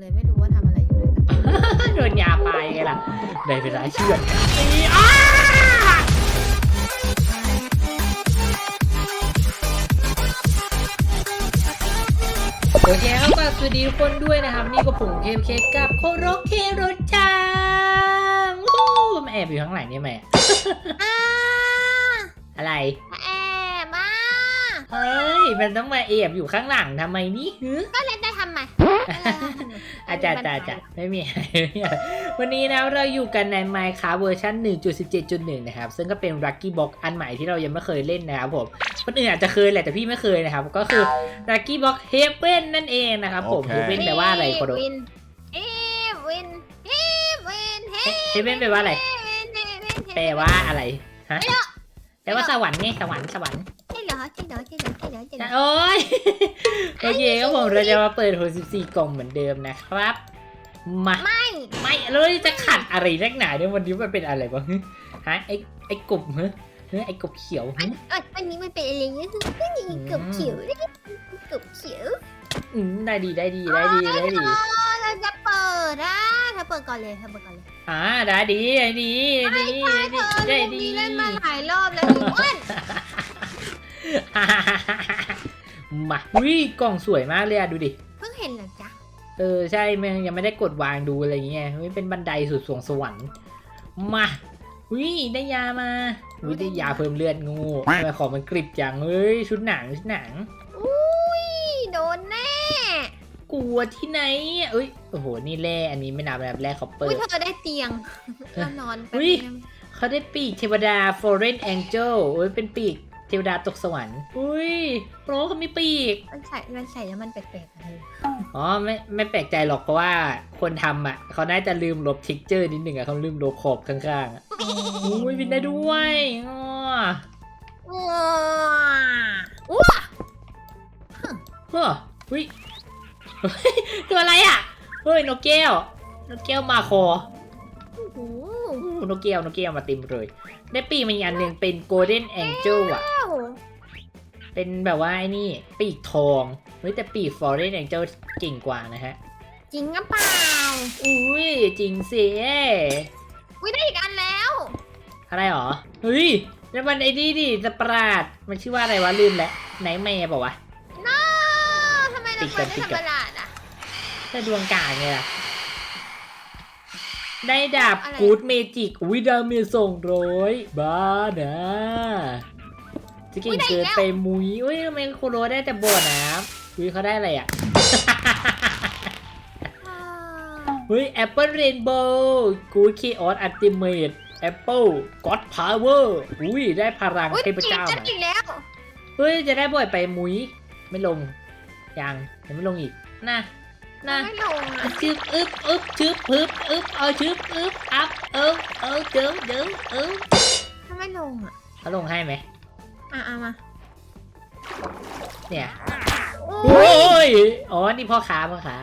เลยไม่รู้ว่าทำอะไรอยู่เลยโดนยาไปไงล่ะ ได้เวลาเชื่อดตีอ้าโอเคครับก็สวัสดีทุกคนด้วยนะครับ นี่ก็ผมเคมเคกับโคโรเคโรจังวู้มาแอบอยู่ข้างหลังนี่ไหมอะอ้าอะไรแอบมาเฮ้ย มันต้องมาแอบอยู่ข้างหลังทำไมนี่ฮึก็เล่นได้ทำไม อาจารย์อาจารย์อาจารย์ไม่มีอะไรไม่มีอะไรวันนี้นะเราอยู่กันใน Minecraft เวอร์ชัน1.17.1 นะครับ ซึ่งก็เป็น Lucky Box อันใหม่ที่เรายังไม่เคยเล่นนะครับผมคนอื่นอาจจะเคยแหละแต่พี่ไม่เคยนะครับ ก็คือ Lucky Box Heaven นั่นเองนะครับผมโอเค Heaven แปลว่าอะไรโคโดวินเอวินเอวินเฮ Heaven แปลว่าอะไรวินเฮวินแปลว่าอะไรฮะแปลว่าสวรรค์ไงสวรรค์สวรรค์ใช่เหรอใช่เหรอใช่เหรอ ใช่เหรอใช่เหรอโอ้ยโอเคครับผมเราจะมาเปิดหัว14กล่องเหมือนเดิมนะครับ มาไม่ไม่เลยจะขัดอะไรนักหนาเนี่ยวันนี้มันเป็นอะไรวะฮึฮะไอ้ไอ้กบเฮ้ยเฮ้ยไอ้กบเขียวอัฮึนอันอันนี้มันเป็นอะไรเนี่ยคือนี่เกือบเขียวเลยเกือบเขียวอืมได้ดีได้ดีได้ดีได้ดีอ๋อเราจะเปิดอะเธอเปิดก่อนเลยเธอเปิดก่อนเลยอ่าได้ดีได้ดีได้ดีได้เธดีอได้ลูกดีนี้เล่นมาหลายรอบแล้วอีอ้วน มาวิกล่องสวยมากเลยอะดูดิ เพิ่งเห็นเหรอจ๊ะ เออใช่มันยังไม่ได้กดวางดูอะไรเงี้ยเฮ้ยเป็นบันไดสุดสวงสวรรค์มาวิได้ยามาวิได้ยาเพิ่มเลือดงูทำไมของมันกริบจังเฮ้ยชุดหนังชุดหนัง อุ้ยโดนแน่ กลัวที่ไหนอะเอ้ยโอ้โหนี่แร่อันนี้ไม่นับแบบแร่คอปเปออุ้ยร์เธอได้เตียงเรานอนไปอุ๊ยเขาได้ปีกเทวดา Foreign Angel โอ้ยเป็นปีกเทวดาตกสวรรค์ อุ้ยโปรเขามีปีก มันใส่มันใส่แล้วมันแปลกๆอะเธออ๋อไม่ไม่แปลกใจหรอกเพราะว่าคนทำอะ เขาน่าจะลืมลบทิกเจอร์นิดหนึ่งอะเขาลืมลบขอบข้างๆอะอุ้ยบินได้ด้วยอ๋อว้าวอ้วเฮ้ออุ้ยเฮ้ยตัวอะไรอะเฮ้ยนกแก้วนกแก้วมาคอ โอ้โหอู้ นกแก้วนกแก้วมาเต็มเลย ได้ปีกมาอีกอันหนึ่งเป็น Golden Angel อะอ้าวเป็นแบบว่าไอ้นี่ปีกทองเฮ้ยแต่ปีก Foreign Angel เก่งกว่านะฮะ จริงหรือเปล่า อุ้ยจริงสิอุ้ยได้อีกอันแล้ว อะไรหรอ เฮ้ยแล้วมันไอ้นี่ดิสปราดมันชื่อว่าอะไรวะลืมแล้วไนแมร์บอกว่าวะน้าทำไมเราติดเปิกัดนไม่ติดธรกันรมดาอะถ้าดวงกาไงล่ะ ได้ดาบอะไร กูดเมจิกอุ้ยดาเมจสองร้อยบ้านะจะเก่งเกินไปมุยอุ้ยทำไมโคโรได้แต่บ่อน้ำอุ้ยเขาได้อะไรอะอ่าเฮ้ย Apple Rainbow Good Chaos Ultimate Apple God Power อุ้ยได้พลังอุ้ยเทพจีบเจ้ากันมาอีกแล้ว เฮ้ยจะได้บ่อยไปมุ้ยไม่ลงยังยังไม่ลงอีกนะ นะไม่ลงอะชึบอึบอึบชึบพึบอึบเอาชึบอึบอัพเออเออเดิมเดิมเออถ้าไม่ลงอะเขาลงให้ไหมอะเอามาเนี่ยโอ้โอ้ยยอ๋อนี่พ่อค้าพ่อค้า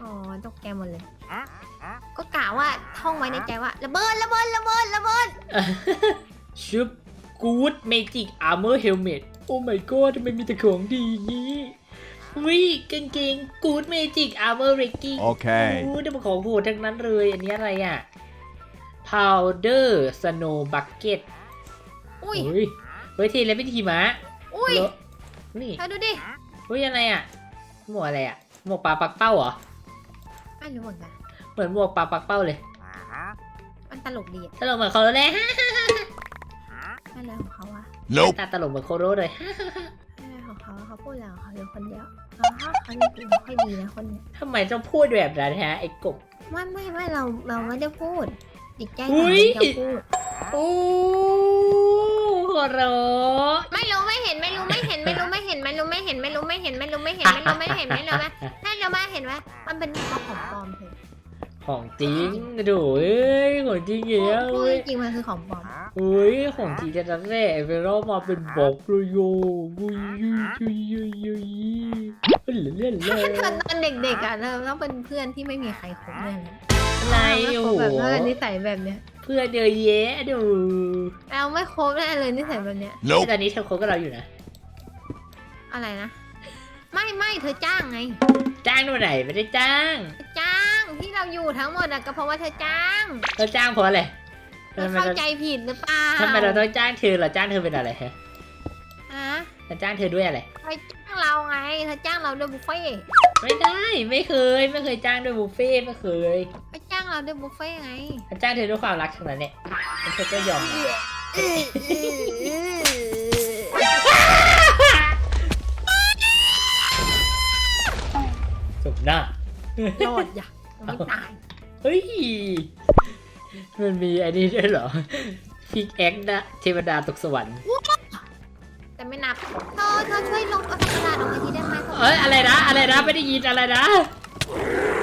อ๋อตกแกหมดเลย ก็กะว่าท่องไว้ในใจว่าระเบิดระเบิดระเบิดระเบิดชึบ Good Magic Armor Helmet โอ้ my god ทำไมมีแต่ของดีอย่างนี้ วิกางเกง Good Magic Armor Legging Okay. โอ้ได้มาของโหดทั้งนั้นเลย อันนี้อะไรอะ Powder Snow Bucket อุ้ยเฮ้ยเฮ้ยทีแล้วเป็นทีมะอุ้ยแล้วนี่เธอดูดิเฮ้ยอะไรอะ หมวกอะไรอะ หมวกปลาปักเป้าเหรอ ไม่รู้เหมือนกัน เหมือนหมวกปลาปักเป้าเลย มันตลกดีอะตลกเหมือนโคโรเลยอะไรของเขาอะ Nope. ตาตลกเหมือนโคโรเลยอะไรของ เขาเขาพูดอะไรของเขาอยู่คนเดียวอ๋อเขาจริงๆไม่ค่อยดีนะคนเนี้ยทำไมต้องพูดแบบนั้นฮะไอ้กบ ไม่ไม่ไม่เราเราไม่ได้พูดจิตใจอุ๊เรายจะพูด โอ้โคโรไม่รู้ไม่เห็นไม่รู้ไม่เห็นไม่รู้ไม่เห็นไม่รู้ไม่เห็นไม่รู้ไม่เห็นไม่รู้ไม่เห็นไม่รู้ไม่เห็นไม่รู้ไม่ให้เรามาเห็นว่ามันเป็นของปลอมเถอะ ของจริงดูเอ้ยของจริงอย่างเงี้ยพูดเว้ยจริงๆมันคือของปลอมเฮ้ยของจริงจะนั่นแหละไปรอบมาเป็นบอกเลยโยกุยยุยยุยยุยยุยเล่นเล่นเล่ถ้านเธอตอนเด็กๆอะเราต้องเป็นเพื่อนที่ไม่มีใครคบแน่เลยอะไรโอ้โหแบบว่านิสัยแบบเนี้ยเพื่อนเยอะแยะดูเราไม่คบแน่เลยนิสัยแบบเนี้ยแต่ Nope. ตอนนี้เธอคบกับเราอยู่นะ อะไรนะ ไม่ไม่เธอจ้างไง จ้างหนูไหนไม่ได้จ้าง ที่เราอยู่ทั้งหมดอะก็เพราะว่าเธอจ้างเราจ้างเพราะอะไรเธอทำไมเข้าเราใจผิดหรือเปล่าทำไมเราต้องจ้างเธอเราจ้างเธอเป็นอะไรฮะฮะเราจ้างเธอด้วยอะไร เธอจ้างเราไงเธอจ้างเราด้วยบุฟเฟ่ต์ไม่ได้ไม่เคย ไม่เคยจ้างด้วยบุฟเฟ่ต์ไม่เคยเธอจ้างเราด้วยบุฟเฟ่ต์ไงเราจ้างเธอด้วยความรักทั้งนั้นแหละแล้วเธอก็ยอมจบหน้ารอดอย่า เราไม่ตาย เฮ้ย มันมีอันนี้ด้วยเหรอพิกแอคนะเทวดาตกสวรรค์ แต่ไม่นับเธอเธอช่วยลงเอากระดาษออกมาทีได้ไหมเอ้ยอะไรนะ อะไรนะ ไม่ได้ยินอะไรนะ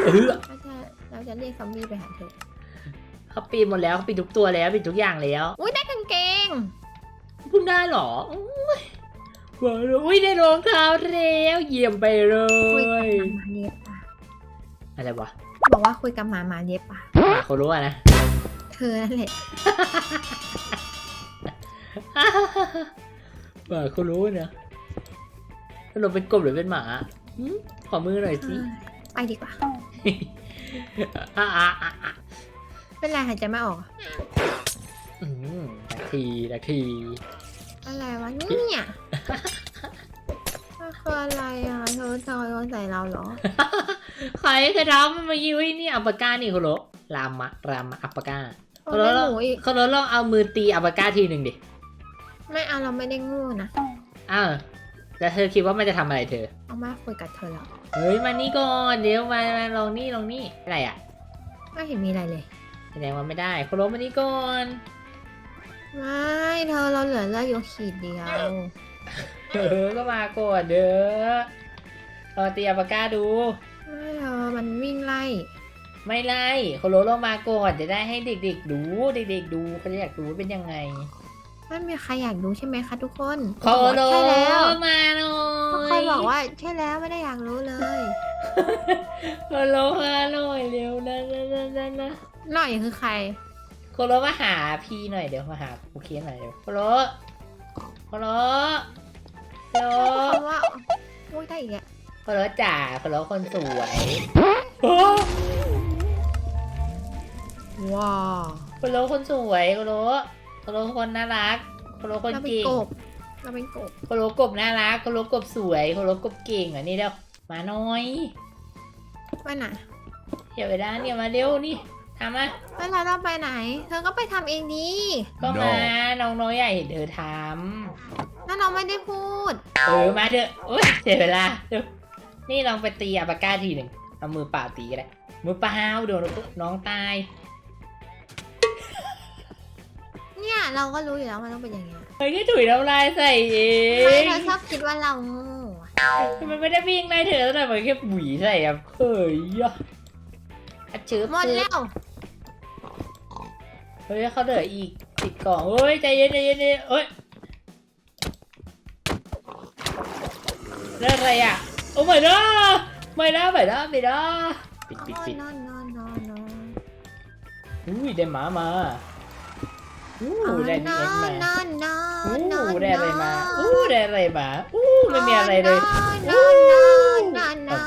เออเราจะเราจะเรียกซอมบี้ไปหาเธอเขาปีนหมดแล้วเขาปีนทุกตัวแล้วปีนทุกอย่างแล้วอุ้ยได้กางเกงเพิ่งได้เหรออุ้ยว้าวอุ้ยได้รองเท้าแล้วเยี่ยมไปเลคุยกับยหมามาเย็บปะอะไรวะ บอกว่าคุยกับหมามาเย็บปะหมาเขารู้อะนะ เธอนั่นแหละหมาเขารู้เนอะเราเป็นกบหรือเป็นหมาหืมขอมือหน่อยสิไปดีกว่า อะอะอะอะเป็นไรหายใจไม่ออกอะอืมนาทีนาที อะไรวะเนี่ยมันคืออะไรอะเธอเธอโยนใส่เราเหรอ ใครเคยทำมันมายุ้ยนี่อัปปากานี่คุณโรรามะรามะอัปปากาโอ้ยหมูอีกคุณโรลองเอามือตีอัปปากาทีหนึ่งดิ ไม่เอาเราไม่ได้งูนะอ้าวแล้วเธอคิดว่ามันจะทำอะไรเธอ เอามาคุยกับเธอแล้วเฮ้ยมานี่ก่อนเดี๋ยวมามาลองนี่ลองนี่อะไรอะไม่เห็นมีอะไรเลยแสดงว่าไม่ได้คุณโรมานี่ก่อนไม่เธอเราเหลือเลือดอยู่ขีดเดียวเออก็มาก่อนเด้อลองตีอัปปากาดู ไม่เธอมันวิ่งไล่ ไม่ไล่คุณโรลงมาก่อนจะได้ให้เด็กๆดูเด็กๆดูเขาจะอยากดูว่าเป็นยังไงไม่มีใครอยากดูใช่ไหมคะทุกคนโคโลใช่แล้วมาหน่อทุกยคนบอกว่าใช่แล้วไม่ได้อยากรู้เลยโคโลมาหน่อยเร็วนะนะนะนะนะหน่อยคือใครโคโลมาหาพี่หน่อยเดี๋ยวมาหาโอเคหน่อยเดี๋ยวโคโลโคโลโคโลคำว่าอุ้ยได้อีกแล้ วโคโลจ๋าโคโลคนสวยโอ้ว้าวโคโลคนสวยโคโลโคโลคนน่ารักโคโลคนเราเป็นเก่งกบเราเป็นกบโคโลกบน่ารักโคโลกบสวยโคโลกบเก่งอะนี่เดี๋ยวมาหน่อยไปไหนเดี๋ยวไปด้านเนี่ยมาเร็วนี่ทำมาเวลาเราไปไหน เธอก็ไปทำเองดีก็มา น้องน้อยใหญ่เห็นเธอทแล้วเราไม่ได้พูดำเออมาเถอะโอ้ยเสียเวลาเดี๋ยว นี่ลองไปตีอัปปากาทีหนึ่งเอามือเปล่าตีก็ได้มือเปล่าโดนน้องตาย เนี่ยเราก็รู้อยู่แล้วมันต้องเป็นอย่างเงี้ยเฮ้ยแค่ถุยน้ำลายใส่เอทำไมงเธอชอบคิดว่าเราโง่อะมันไม่ได้วิ่งไล่เธอแต่มันแค่บุ๋ยใส่อะเฮ้ยอะอะชืบหมดแล้วเฮ้ยเขาเหลืออีกสิบกล่องเฮ้ยใจเย็นใจเย็นใจเย็นเอ้ยเรื่องอะไรอะ โอ้ไม่นะไม่นะไม่นะไม่นะปิดปิดปิดนอนนอนนอนนอนอุ้ยได้หมามาอู้นอนได้ดีนเอ็กอมานนอนนอนอู้นอนได้อะไรมาอู้ได้อะไรมาอู้ไม่มีอะไรเลยนอนนอนนอนนอ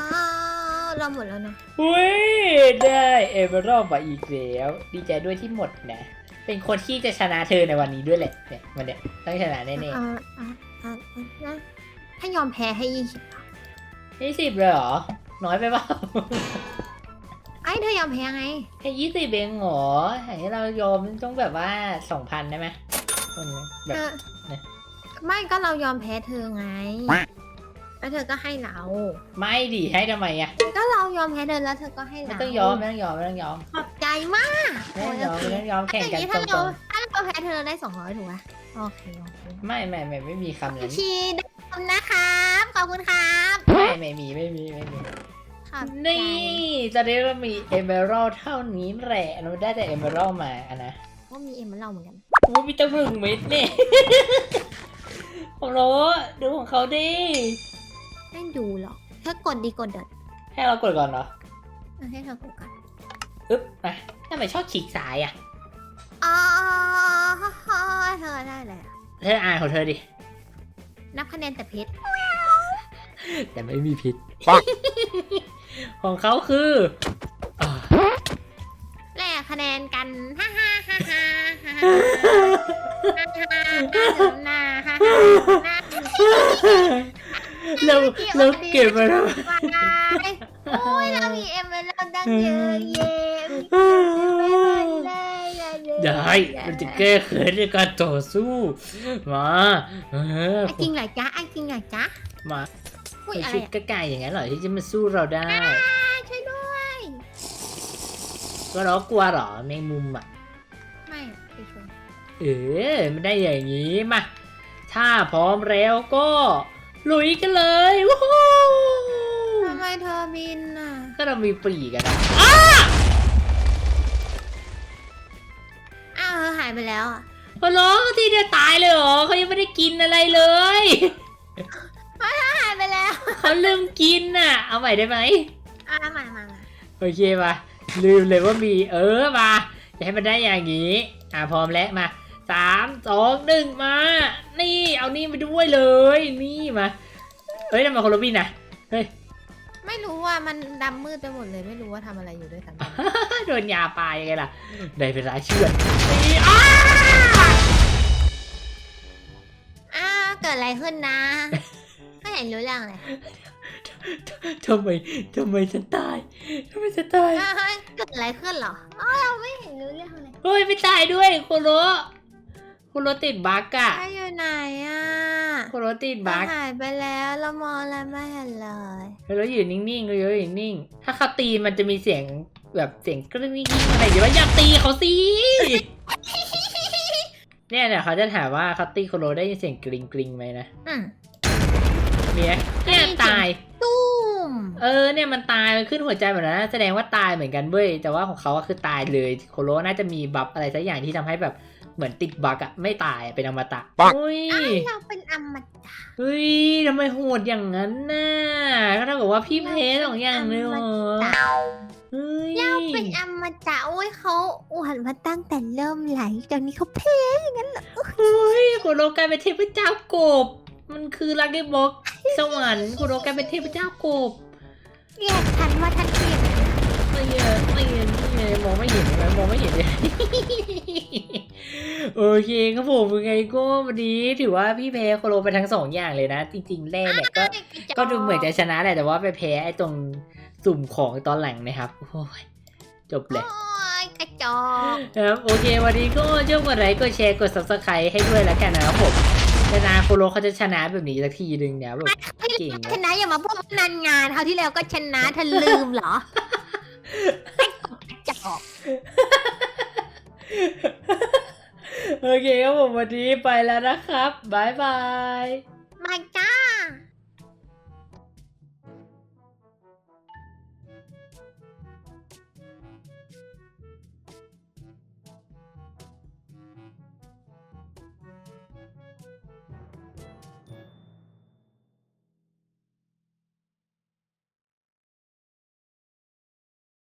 นเราหมดแล้วนะอุ้ยได้เอเมอรัลมาอีกแล้วดีใจด้วยที่หมดนะ เป็นคนที่จะชนะเธอในวันนี้ด้วยแหละเนี่ยวันเนี้ยต้องชนะแน่อ่าอ่าอ่านะถ้ายอมแพ้ให้ยี่สิบๆ ยี่สิบเลยเหรอ น้อยไปเปล่าไอ้เธอยอมแพ้ไงแค่ยี่สิบเองเหรอให้เรายอมต้องแบบว่าสองพันได้ไหมคนแบบเออเนี่ย ไม่ก็เรายอมแพ้เธอไง แล้วเธอก็ให้เรา ไม่ดิให้ทำไมอะก็เรายอมแพ้เธอแล้วเธอก็ให้ไม่เราต้องยอมไม่ต้องยอมไม่ต้องยอมขอบใจมากไม่ต้องยอมไม่ต้องยอมแข่แข่งงกักันนถ้าตรเรางถ้าเราแพ้เธอได้สองร้อยถูกไหมโอเคโอเคๆไม่ไม่ไม่ไม่มีคำนั้น ชีได้ขอบคุณนะครับ ขอบคุณครับ ไม่ไม่มีไม่มีไม่มีขอบใจนี่ตอนนี้เรามีเอเมอรัลเท่านี้แหละเราได้แต่เอเมอรัลมาอะนะก็มีเอ็มมาเล่าเหมือนกันโอ้มีตั้งหนึ่งเม็ดเนี่ยผมรู้ดูของเขาดิไม่ดูหรอกเธอกดดีกดเด็ดให้เรากดก่อนเหรอเออให้เธอกดก่อนอึ๊บมาทำไมชอบฉีกสายอะอ๋อเธอได้เลยอะเธออ่านของเธอดินับคะแนนแต่เพชร แต่ไม่มีพิษ ของเขาคืออ่าคะแนนกันฮ่าฮ่าฮ่าฮ่าฮ่าฮ่าฮ่าฮ่าหนูนาฮ่าฮ่าหน้าเราเราเก็บมาแล้วไปโอ้ยเรามีเอ็มเวลดังเยอะเย้มีเอ็มเวลเลยได้มันจะแก้เขินในการต่อสู้ มาเออไอ้จริงเหรอจ๊ะไอ้จริงเหรอจ๊ะมา อุ้ยไม่อะไรใช่อะกระก่ายอย่างนั้นเหรอที่จะมาสู้เราได้ อ่าช่วยด้วย ก็เรากลัวเหรอแมงมุมอะ ไม่ไปช่วยเออไม่ได้อย่างนี้มา ถ้าพร้อมแล้วก็ ลุยกันเลยวู้ฮู้ทำไมเธอบินอะก็เรามีปรีกันนะอ้าวเธอหายไปแล้วอะพอร้องที่จะตายเลยเหรอเขายังไม่ได้กินอะไรเลยหายไปแล้ว เขาลืมกินน่ะ เอาใหม่ได้ไหมอ่ามามามาโอเคมาลืมเลยว่ามีเออมาจะให้มันได้อย่างนี้ อะพร้อมแล้วมาสามสองหนึ่งมา นี่เอานี่ไปด้วยเลย นี่มาเฮ้ยทำไมคนละบินนะเฮ้ยไม่รู้ว่ามันดำมืดไปหมดเลยไม่รู้ว่าทำอะไรอยู่ด้วยซ้ำโดนยาปลายยังไงล่ะได้เวลาเชื่อดนี่อ้าอ้าวเกิดอะไรขึ้นนะไม่ เห็นรู้เรื่องเลยทำไมทำไมฉันตายทำไมฉันตายอ้าวเฮ้ยเกิดอะไรขึ้นเหรออ๋อเราไม่เห็นรู้เรื่องเลยเฮ้ยไม่ตายด้วยโคโรโคโรติดบั๊กอะใครอยู่ไหนอะโคโรติดบั๊กหายไปแล้วเรามองอะไรไม่เห็นเลยแล้วอยู่นิ่งๆเลยอยู่นิ่งๆถ้าเขาตีมันจะมีเสียงแบบเสียงกริ๊งๆอะไรอย่างเงี้ยอย่าตีเขาสิเนี่ยเนี่ยเขาจะถามว่าเขาตีโคโรได้ยินเสียงกริ๊งกริ๊งๆไหมนะอืม มีไหมเนี่ยตาย ตุ้มเออเนี่ยมันตายมันขึ้นหัวใจแบบนั้นนะแสดงว่าตายเหมือนกันเว้ยแต่ว่าของเขาก็คือตายเลยโคโรน่าจะมีบัฟอะไรสักอย่างที่ทำให้แบบเหมือนติดบั๊กอะไม่ตายอะเป็นอมตะอุ้ยอ้าวเราเป็นอมตะเฮ้ยทำไมโหดอย่างนั้นน่ะก็เท่ากับว่าพี่เพสองอย่างเลยเหรอเฮ้ยเราเป็นอมตะโอ้ยเขาอวดมาตั้งแต่เริ่มไหลตอนนี้เขาเพ่อย่างนั้นเหรอเฮ้ยโคโรกลายเป็นเทพเจ้ากบ มันคือลักกี้บ็อกสวรรค์โคโรกลายเป็นเทพเจ้ากบเรียกฉันว่าท่านเทียบไม่เห็นไม่เห็นไม่เห็นมองไม่เห็นใช่ไหมมองไม่เห็นเลยโอเคครับผมยังไงก็วันนี้ถือว่าพี่แพ้โคโรไปทั้งสองอย่างเลยนะ จริง ๆ แรกเนี่ยก็ก็ดูเหมือนจะชนะแหละแต่ว่าไปแพ้ไอ้ตรงสุ่มของตอนหลังนะครับโอ้ยจบเลยโอ้ยกระจอกครับโอเค วันนี้ก็ช่วยกดไลค์กดแชร์กด subscribe ให้ด้วยแล้วกันนะครับผม นาโคโรเขาจะชนะแบบนี้สักทีหนึ่งเนี่ยแบบเก่งชนะนะอย่ามาพูดว่านานงานคราวที่แล้วก็ชนะเธอลืมเหรอไอ้กระจอกโอเคครับผมวันนี้ไปแล้วนะครับบายบายมาจ้า